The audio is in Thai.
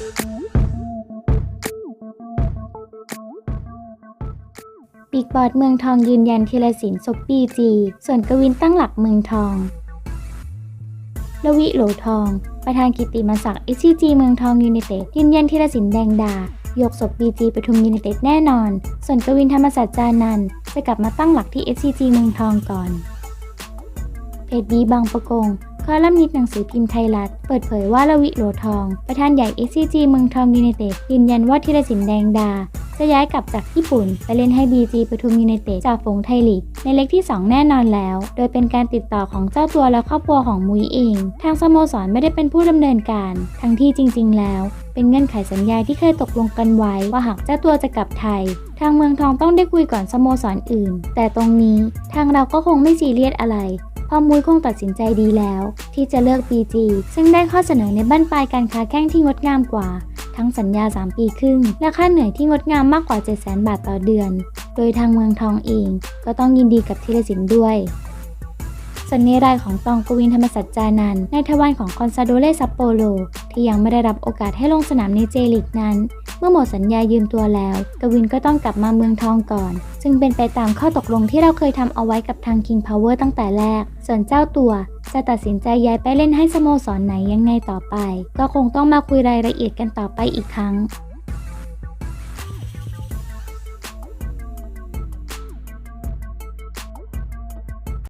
บิ๊กบอสเมืองทองยืนยันทีละสินซบปีจี ส่วนกวินตั้งหลักเมืองทองลวิโหลทอง ประธานกิติมศักดิ์เอซีจีเมืองทองยูไนเต็ดยืนยันทีละสินแดงดา ยกศพบีจีปทุมยูไนเต็ดแน่นอน ส่วนกวินธรรมศาสตร์จานันจะกลับมาตั้งหลักที่ SCG เมืองทองก่อนเพจบีบางประกง คอลัมนิสต์หนังสือพิมพ์ไทยรัฐ เปิดเผยว่าลวิโหลทอง ประธานใหญ่ SCG เมืองทองยูไนเต็ดยืนยันว่าธีรสินแดงดา จะย้ายกลับจากญี่ปุ่น ไปเล่นให้ BG ปทุมยูไนเต็ดจากฝงไทยลีกในเล็กที่ 2 แน่นอนแล้ว โดยเป็นการติดต่อของเจ้าตัวและครอบครัวของมุ้ยเอง ทางสโมสรไม่ได้เป็นผู้ดำเนินการ ทั้งที่จริง ๆ แล้ว เป็นเงื่อนไขสัญญาที่เคยตกลงกันไว้ว่าหากเจ้าตัวจะกลับไทยทางเมืองทองต้องได้คุยก่อนสโมสรอื่น แต่ตรงนี้ทางเราก็คงไม่ซีเรียสอะไร พอมุ้ยคงตัดสินใจดีแล้ว ที่จะเลือก BG ซึ่งได้ข้อเสนอในบั้นปลายการค้าแข้งที่งดงามกว่า ทั้งสัญญา 3 ปีครึ่ง และค่าเหนื่อยที่งดงามมากกว่า 700,000 บาทต่อเดือน โดยทางเมืองทองเอง ก็ต้องยินดีกับธีรสินด้วย ส่วนในรายของตองกวินธรรมสัจจานันในทวารของคอนซาโดเลซัปโปโลที่ยังไม่ได้รับโอกาสให้ลงสนามในเจลิกนั้น เมื่อหมดสัญญายืมตัวแล้ว กวินก็ต้องกลับมาเมืองทองก่อน ซึ่งเป็นไปตามข้อตกลงที่เราเคยทำเอาไว้กับทาง King Power ตั้งแต่แรก ส่วนเจ้าตัวจะตัดสินใจย้ายไปเล่นให้สโมสรไหนยังไงต่อไป ก็คงต้องมาคุยรายละเอียดกันต่อไปอีกครั้ง